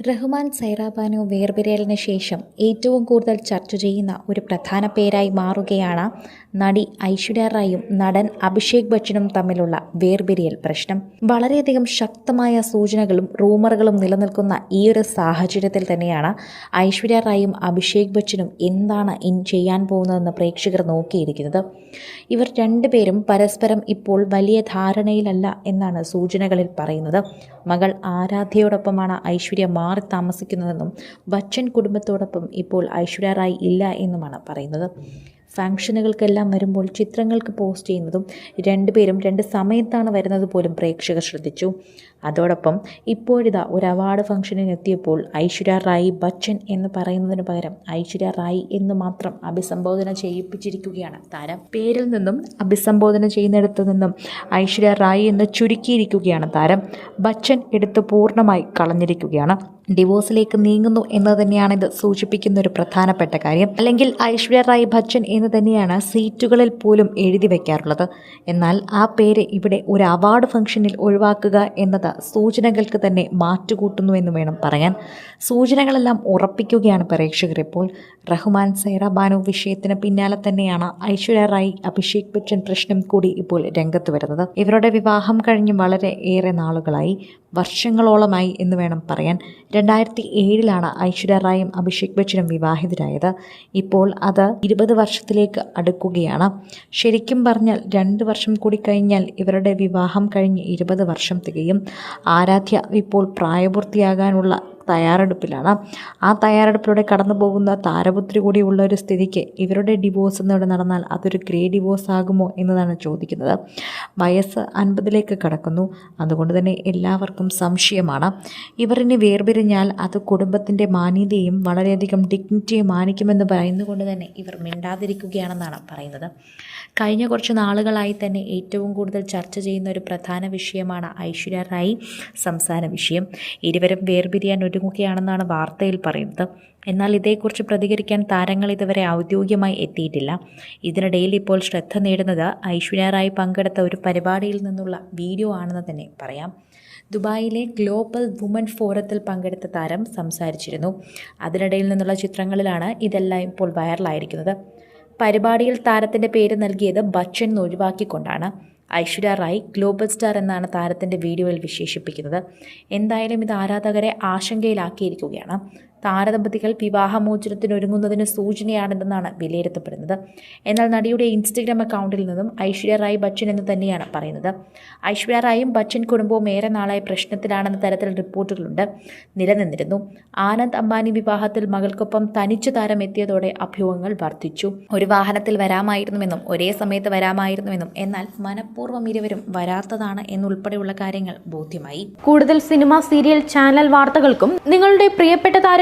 റഹ്മാൻ സൈറാബാനു വേർപിരിയലിന് ശേഷം ഏറ്റവും കൂടുതൽ ചർച്ച ചെയ്യുന്ന ഒരു പ്രധാന പേരായി മാറുകയാണ് നടി ഐശ്വര്യ റായും നടൻ അഭിഷേക് ബച്ചനും തമ്മിലുള്ള വേർപിരിയൽ പ്രശ്നം. വളരെയധികം ശക്തമായ സൂചനകളും റൂമറുകളും നിലനിൽക്കുന്ന ഈ ഒരു സാഹചര്യത്തിൽ തന്നെയാണ് ഐശ്വര്യ റായും അഭിഷേക് ബച്ചനും എന്താണ് ഇൻ ചെയ്യാൻ പോകുന്നതെന്ന് പ്രേക്ഷകർ നോക്കിയിരിക്കുന്നത്. ഇവർ രണ്ടുപേരും പരസ്പരം ഇപ്പോൾ വലിയ ധാരണയിലല്ല എന്നാണ് സൂചനകളിൽ പറയുന്നത്. മകൾ ആരാധ്യയോടൊപ്പമാണ് ഐശ്വര്യ മാറി താമസിക്കുന്നതെന്നും ബച്ചൻ കുടുംബത്തോടൊപ്പം ഇപ്പോൾ ഐശ്വര്യ റായ് ഇല്ല എന്നുമാണ് പറയുന്നത്. ഫംഗ്ഷനുകൾക്കെല്ലാം വരുമ്പോൾ ചിത്രങ്ങൾക്ക് പോസ്റ്റ് ചെയ്യുന്നതും രണ്ടുപേരും രണ്ട് സമയത്താണ് വരുന്നത് പോലും പ്രേക്ഷകർ ശ്രദ്ധിച്ചു. അതോടൊപ്പം ഇപ്പോഴിതാ ഒരു അവാർഡ് ഫംഗ്ഷനിന് എത്തിയപ്പോൾ ഐശ്വര്യ റായി ബച്ചൻ എന്ന് പറയുന്നതിന് പകരം ഐശ്വര്യ റായി എന്ന് മാത്രം അഭിസംബോധന ചെയ്യിപ്പിച്ചിരിക്കുകയാണ്. താരം പേരിൽ നിന്നും അഭിസംബോധന ചെയ്യുന്നിടത്തു നിന്നും ഐശ്വര്യ റായി എന്ന് ചുരുക്കിയിരിക്കുകയാണ് താരം. ബച്ചൻ എടുത്ത് പൂർണമായി കളഞ്ഞിരിക്കുകയാണ്. ഡിവോഴ്സിലേക്ക് നീങ്ങുന്നു എന്ന് തന്നെയാണ് ഇത് സൂചിപ്പിക്കുന്ന ഒരു പ്രധാനപ്പെട്ട കാര്യം. അല്ലെങ്കിൽ ഐശ്വര്യ റായ് ബച്ചൻ എന്ന് തന്നെയാണ് സീറ്റുകളിൽ പോലും എഴുതി വയ്ക്കാറുള്ളത് എന്നാൽ ആ പേര് ഇവിടെ ഒരു അവാർഡ് ഫംഗ്ഷനിൽ ഒഴിവാക്കുക എന്നത് സൂചനകൾക്ക് തന്നെ മാറ്റുകൂട്ടുന്നു എന്ന് വേണം പറയാൻ. സൂചനകളെല്ലാം ഉറപ്പിക്കുകയാണ് പ്രേക്ഷകർ ഇപ്പോൾ. റഹ്മാൻ സൈറ ബാനു വിഷയത്തിന് പിന്നാലെ തന്നെയാണ് ഐശ്വര്യ റായ് അഭിഷേക് ബച്ചൻ പ്രശ്നം കൂടി ഇപ്പോൾ രംഗത്ത് വരുന്നത്. ഇവരുടെ വിവാഹം കഴിഞ്ഞ് വളരെ ഏറെ നാളുകളായി വർഷങ്ങളോളമായി എന്ന് വേണം പറയാൻ. രണ്ടായിരത്തി ഏഴിലാണ് ഐശ്വര്യ റായും അഭിഷേക് ബച്ചനും വിവാഹിതരായത്. ഇപ്പോൾ അത് ഇരുപത് വർഷത്തിലേക്ക് അടുക്കുകയാണ്. ശരിക്കും പറഞ്ഞാൽ രണ്ട് വർഷം കൂടി കഴിഞ്ഞാൽ ഇവരുടെ വിവാഹം കഴിഞ്ഞ് ഇരുപത് വർഷം തികയും. ആരാധ്യ ഇപ്പോൾ പ്രായപൂർത്തിയാകാനുള്ള തയ്യാറെടുപ്പിലാണ്. ആ തയ്യാറെടുപ്പിലൂടെ കടന്നു പോകുന്ന താരപുത്രി കൂടിയുള്ള ഒരു സ്ഥിതിക്ക് ഇവരുടെ ഡിവോഴ്സ് എന്നിവിടെ നടന്നാൽ അതൊരു ഗ്രേ ഡിവോഴ്സ് ആകുമോ എന്നതാണ് ചോദിക്കുന്നത്. വയസ്സ് അൻപതിലേക്ക് കടക്കുന്നു. അതുകൊണ്ട് തന്നെ എല്ലാവർക്കും സംശയമാണ്. ഇവരിനെ വേർപിരിഞ്ഞാൽ അത് കുടുംബത്തിന്റെ മാന്യതയും വളരെയധികം ഡിഗ്നിറ്റിയെ മാനിക്കുമെന്ന് പറയുന്നതുകൊണ്ട് തന്നെ ഇവർ മിണ്ടാതിരിക്കുകയാണെന്നാണ് പറയുന്നത്. കഴിഞ്ഞ കുറച്ച് നാളുകളായി തന്നെ ഏറ്റവും കൂടുതൽ ചർച്ച ചെയ്യുന്ന ഒരു പ്രധാന വിഷയമാണ് ഐശ്വര്യ റായി സംസാര വിഷയം. ഇരുവരും വേർപിരിയാൻ ഒരുങ്ങുകയാണെന്നാണ് വാർത്തയിൽ പറയുന്നത്. എന്നാൽ ഇതേക്കുറിച്ച് പ്രതികരിക്കാൻ താരങ്ങൾ ഇതുവരെ ഔദ്യോഗികമായി എത്തിയിട്ടില്ല. ഇതിനിടയിൽ ഇപ്പോൾ ശ്രദ്ധ നേടുന്നത് ഐശ്വര്യ പങ്കെടുത്ത ഒരു പരിപാടിയിൽ നിന്നുള്ള വീഡിയോ ആണെന്ന് തന്നെ പറയാം. ദുബായിലെ ഗ്ലോബൽ വുമൻ ഫോറത്തിൽ പങ്കെടുത്ത താരം സംസാരിച്ചിരുന്നു. അതിനിടയിൽ നിന്നുള്ള ചിത്രങ്ങളിലാണ് ഇതെല്ലാം ഇപ്പോൾ വൈറലായിരിക്കുന്നത്. പരിപാടിയിൽ താരത്തിന്റെ പേര് നൽകിയത് ബച്ചൻ ഒഴിവാക്കിക്കൊണ്ടാണ്. ഐശ്വര്യ റായ് ഗ്ലോബൽ സ്റ്റാർ എന്നാണ് താരത്തിന്റെ വീഡിയോയിൽ വിശേഷിപ്പിക്കുന്നത്. എന്തായാലും ഇത് ആരാധകരെ ആശങ്കയിലാക്കിയിരിക്കുകയാണ്. താരദമ്പതികൾ വിവാഹമോചനത്തിന് ഒരുങ്ങുന്നതിന് സൂചനയാണിതെന്നാണ് വിലയിരുത്തപ്പെടുന്നത്. എന്നാൽ നടിയുടെ ഇൻസ്റ്റഗ്രാം അക്കൗണ്ടിൽ നിന്നും ഐശ്വര്യ റായ് ബച്ചൻ എന്ന് തന്നെയാണ് പറയുന്നത്. ഐശ്വര്യ റായും ബച്ചൻ കുടുംബവും ഏറെ നാളായി പ്രശ്നത്തിലാണെന്ന തരത്തിൽ റിപ്പോർട്ടുകളുണ്ട് നിലനിന്നിരുന്നു. ആനന്ദ് അംബാനി വിവാഹത്തിൽ മകൾക്കൊപ്പം തനിച്ചു താരം എത്തിയതോടെ അഭ്യൂഹങ്ങൾ വർദ്ധിച്ചു. ഒരു വാഹനത്തിൽ വരാമായിരുന്നുവെന്നും ഒരേ സമയത്ത് വരാമായിരുന്നുവെന്നും എന്നാൽ മനഃപൂർവം ഇരുവരും വരാത്തതാണ് എന്നുൾപ്പെടെയുള്ള കാര്യങ്ങൾ ബോധ്യമായി. കൂടുതൽ സിനിമ സീരിയൽ ചാനൽ വാർത്തകൾക്കും നിങ്ങളുടെ പ്രിയപ്പെട്ട